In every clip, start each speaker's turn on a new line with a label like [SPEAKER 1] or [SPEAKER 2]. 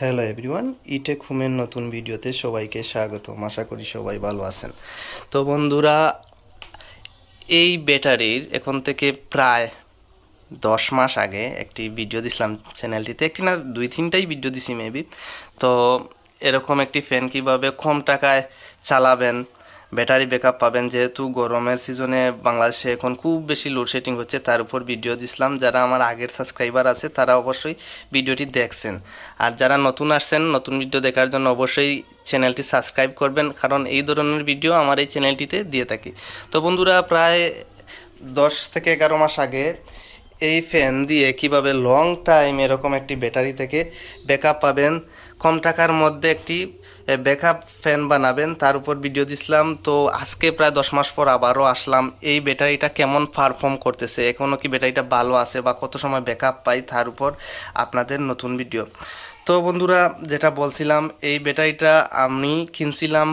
[SPEAKER 1] Hello everyone ইটেক হোমের নতুন ভিডিওতে সবাইকে স্বাগতম। আশা করি সবাই ভালো আছেন। তো বন্ধুরা, এই ব্যাটারির এখন থেকে প্রায় দশ মাস আগে একটি ভিডিও দিছিলাম চ্যানেলটিতে একটি না, দুই তিনটাই ভিডিও দিছি মেবি তো এরকম একটি ফ্যান কীভাবে কম টাকায় চালাবেন ব্যাটারি ব্যাকআপ পাবেন যেহেতু গরমের সিজনে বাংলাদেশে এখন খুব বেশি লোডশেডিং হচ্ছে, তার উপর ভিডিও দিছিলাম। যারা আমার আগের সাবস্ক্রাইবার আছে, তারা অবশ্যই ভিডিওটি দেখছেন। আর যারা নতুন আসছেন, নতুন ভিডিও দেখার জন্য অবশ্যই চ্যানেলটি সাবস্ক্রাইব করবেন, কারণ এই ধরনের ভিডিও আমার এই চ্যানেলটিতে দিয়ে থাকি। তো বন্ধুরা, প্রায় দশ থেকে এগারো মাস আগে এই ফ্যান দিয়ে কীভাবে লং টাইম এরকম একটি ব্যাটারি থেকে ব্যাকআপ পাবেন, কম টাকার মধ্যে একটি ব্যাকআপ ফ্যান বানাবেন, তার উপর ভিডিও দিছিলাম, তো আজকে প্রায় দশ মাস পর আবারও আসলাম, এই ব্যাটারিটা কেমন পারফর্ম করতেছে এখনও কি ব্যাটারিটা ভালো আছে বা কত সময় ব্যাকআপ পাই, তার উপর আপনাদের নতুন ভিডিও তো বন্ধুরা, যেটা বলছিলাম, এই ব্যাটারিটা আমি কিনছিলাম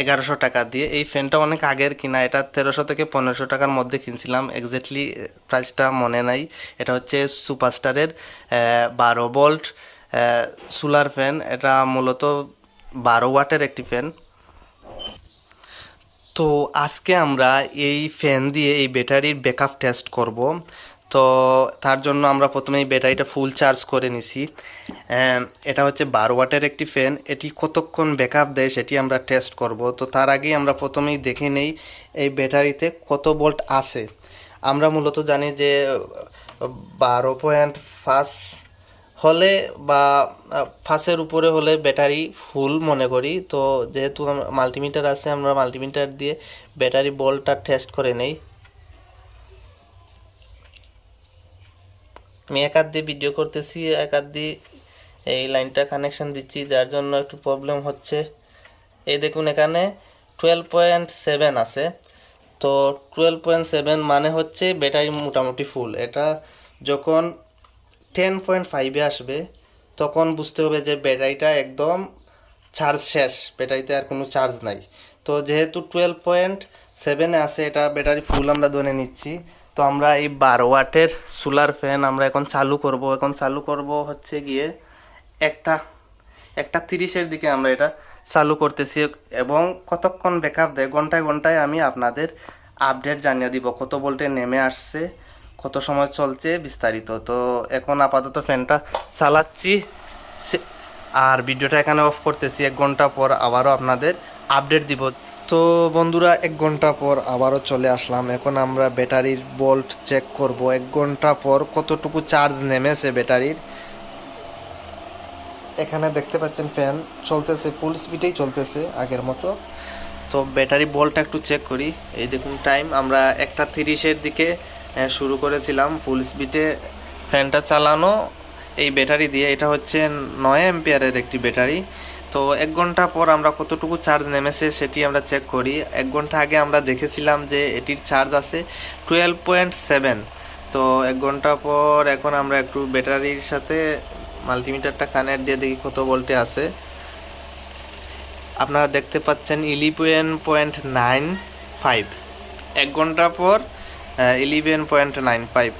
[SPEAKER 1] এগারোশো টাকা দিয়ে। এই ফ্যানটা অনেক আগের কিনা, এটা তেরোশো থেকে পনেরোশো টাকার মধ্যে কিনছিলাম। এক্স্যাক্টলি প্রাইসটা মনে নাই। এটা হচ্ছে সুপারস্টারের বারো ভোল্ট সোলার ফ্যান এটা মূলত বারো ওয়াটের একটি ফ্যান তো আজকে আমরা এই ফ্যান দিয়ে এই ব্যাটারির ব্যাকআপ টেস্ট করব। তো তার জন্য আমরা প্রথমে এই ব্যাটারিটা ফুল চার্জ করে নিছি। এটা হচ্ছে বারো ওয়াটের একটি ফ্যান এটি কতক্ষণ ব্যাকআপ দেয় সেটি আমরা টেস্ট করব। তো তার আগেই আমরা প্রথমেই দেখে নেই এই ব্যাটারিতে কত ভোল্ট আছে। আমরা মূলত জানি যে, বারো পয়েন্ট পাঁচ হলে বা ফাঁসের উপরে হলে ব্যাটারি ফুল মনে করি। তো যেহেতু মাল্টিমিটার আছে, আমরা মাল্টিমিটার দিয়ে ব্যাটারি বলটা টেস্ট করে নেই। আমি এক হাত দিয়ে ভিডিও করতেছি এক হাত দিয়ে এই লাইনটা কানেকশান দিচ্ছি, যার জন্য একটু প্রবলেম হচ্ছে। এই দেখুন, এখানে টুয়েলভ পয়েন্ট সেভেন আছে। তো টুয়েলভ পয়েন্ট সেভেন মানে হচ্ছে ব্যাটারি মোটামুটি ফুল এটা যখন টেন পয়েন্ট ফাইভে আসবে, তখন বুঝতে হবে যে ব্যাটারিটা একদম চার্জ শেষ। ব্যাটারিতে আর কোনো চার্জ নাই। তো যেহেতু টুয়েলভ পয়েন্ট সেভেনে আছে, এটা ব্যাটারি ফুল আমরা ধরে নিচ্ছি। তো আমরা এই বারো ওয়াটের সোলার ফ্যান আমরা এখন চালু করব। এখন চালু করব হচ্ছে গিয়ে একটা একটা তিরিশের দিকে আমরা এটা চালু করতেছি এবং কতক্ষণ ব্যাকআপ দেয়? ঘন্টায় ঘন্টায় আমি আপনাদের আপডেট জানিয়ে দিব। কত বলতে নেমে আসছে, কত সময় চলছে বিস্তারিত। তো এখন আপাতত ফ্যানটা চালাচ্ছি। আর ভিডিওটা এখানে অফ করতেছি। এক ঘণ্টা পর আবারও আপনাদের আপডেট দিব। তো বন্ধুরা, এক ঘণ্টা পর আবারও চলে আসলাম। এখন আমরা ব্যাটারির বোল্ট চেক করব। এক ঘণ্টা পর কতটুকু চার্জ নেমেছে ব্যাটারির? এখানে দেখতে পাচ্ছেন ফ্যান চলতেছে ফুল স্পিডেই চলতেছে আগের মতো। তো ব্যাটারি বলটা একটু চেক করি। এই দেখুন টাইম আমরা একটা তিরিশের দিকে শুরু করেছিলাম ফুল স্পিডে ফ্যানটা চালানো। এই ব্যাটারি দিয়ে, এটা হচ্ছে নয় এম্পিয়ারের একটি ব্যাটারি। তো এক ঘণ্টা পর আমরা কতটুকু চার্জ নেমেছে সেটি আমরা চেক করি। এক ঘণ্টা আগে আমরা দেখেছিলাম যে এটির চার্জ আছে টুয়েলভ পয়েন্ট সেভেন তো এক ঘণ্টা পর এখন আমরা একটু ব্যাটারির সাথে মাল্টিমিটারটা কানেক্ট দিয়ে দেখি কত ভোল্টে আছে। আপনারা দেখতে পাচ্ছেন ইলেভেন পয়েন্ট নাইন ফাইভ এক ঘণ্টা পর ইলেভেন পয়েন্ট নাইন ফাইভ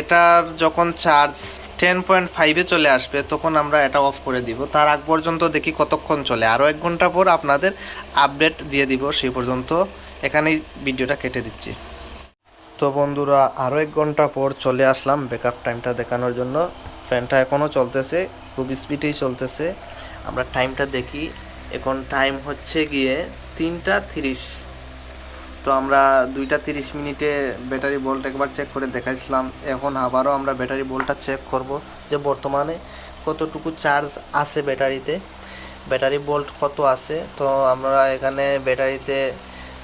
[SPEAKER 1] এটার যখন চার্জ টেন পয়েন্ট ফাইভে চলে আসবে, তখন আমরা এটা অফ করে দিব। তার আগ পর্যন্ত দেখি কতক্ষণ চলে। আরও এক ঘণ্টা পর আপনাদের আপডেট দিয়ে দিব সেই পর্যন্ত। এখানেই ভিডিওটা কেটে দিচ্ছি। তো বন্ধুরা, আরও এক ঘণ্টা পর চলে আসলাম ব্যাকআপ টাইমটা দেখানোর জন্য। ফ্যানটা এখনও চলতেছে, খুব স্পিডেই চলতেছে। আমরা টাইমটা দেখি। এখন টাইম হচ্ছে গিয়ে তিনটা তিরিশ। তো আমরা দুইটা তিরিশ মিনিটে ব্যাটারি ভোল্ট একবার চেক করে দেখাইছিলাম। এখন আবারও আমরা ব্যাটারি ভোল্টটা চেক করব যে বর্তমানে কতটুকু চার্জ আছে ব্যাটারিতে ব্যাটারি ভোল্ট কত আছে? তো আমরা এখানে ব্যাটারিতে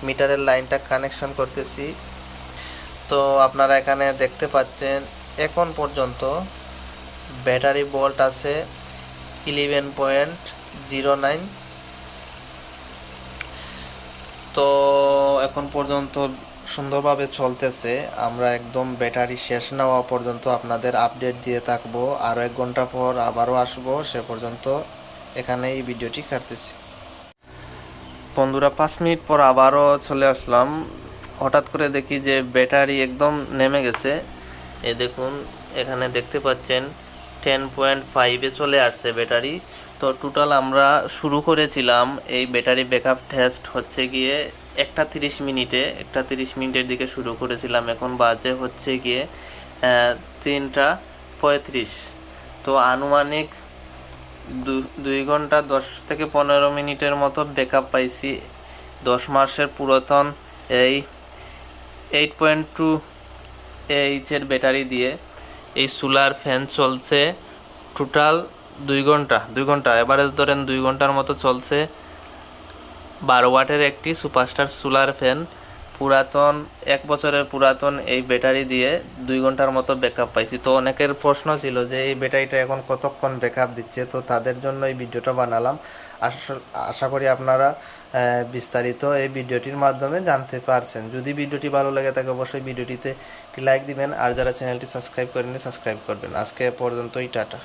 [SPEAKER 1] মিটারের লাইনটা কানেকশন করতেছি। তো আপনারা এখানে দেখতে পাচ্ছেন, এখন পর্যন্ত ব্যাটারি ভোল্ট আছে ইলেভেন পয়েন্ট জিরো নাইন তো এখন পর্যন্ত সুন্দরভাবে চলতেছে। আমরা একদম ব্যাটারি শেষ না হওয়া পর্যন্ত আপনাদের আপডেট দিয়ে থাকব। আরও এক ঘণ্টা পর আবারও আসব। সে পর্যন্ত এখানে এই ভিডিওটি কাটতেছি। বন্ধুরা, পাঁচ মিনিট পর আবারও চলে আসলাম। হঠাৎ করে দেখি যে ব্যাটারি একদম নেমে গেছে। এ দেখুন, এখানে দেখতে পাচ্ছেন টেন পয়েন্ট ফাইভে চলে আসছে ব্যাটারি। তো টোটাল আমরা শুরু করেছিলাম এই ব্যাটারি ব্যাকআপ টেস্ট হচ্ছে গিয়ে একটা তিরিশ মিনিটে, একটা তিরিশ মিনিটের দিকে শুরু করেছিলাম। এখন বাজে হচ্ছে গিয়ে তিনটা পঁয়ত্রিশ। তো আনুমানিক দুই ঘণ্টা দশ থেকে পনেরো মিনিটের মতো ব্যাকআপ পাইছি। দশ মাসের পুরাতন এই এইট পয়েন্ট টু এইচের ব্যাটারি দিয়ে এই সোলার ফ্যান চলছে। টোটাল দুই ঘণ্টা দুই ঘণ্টা এভারেজ ধরেন দুই ঘণ্টার মতো চলছে। বারো ওয়াটের একটি সুপারস্টার সোলার ফ্যান, পুরাতন, এক বছরের পুরাতন এই ব্যাটারি দিয়ে দুই ঘণ্টার মতো ব্যাকআপ পাইছি। তো অনেকের প্রশ্ন ছিল যে এই ব্যাটারিটা এখন কতক্ষণ ব্যাকআপ দিচ্ছে? তো তাদের জন্য এই ভিডিওটা বানালাম। আশা- করি আপনারা বিস্তারিত এই ভিডিওটির মাধ্যমে জানতে পারছেন। যদি ভিডিওটি ভালো লাগে তাকে অবশ্যই ভিডিওটিতে লাইক দিবেন। আর যারা চ্যানেলটি সাবস্ক্রাইব করেনি সাবস্ক্রাইব করবেন। আজকে পর্যন্তই, টাটা।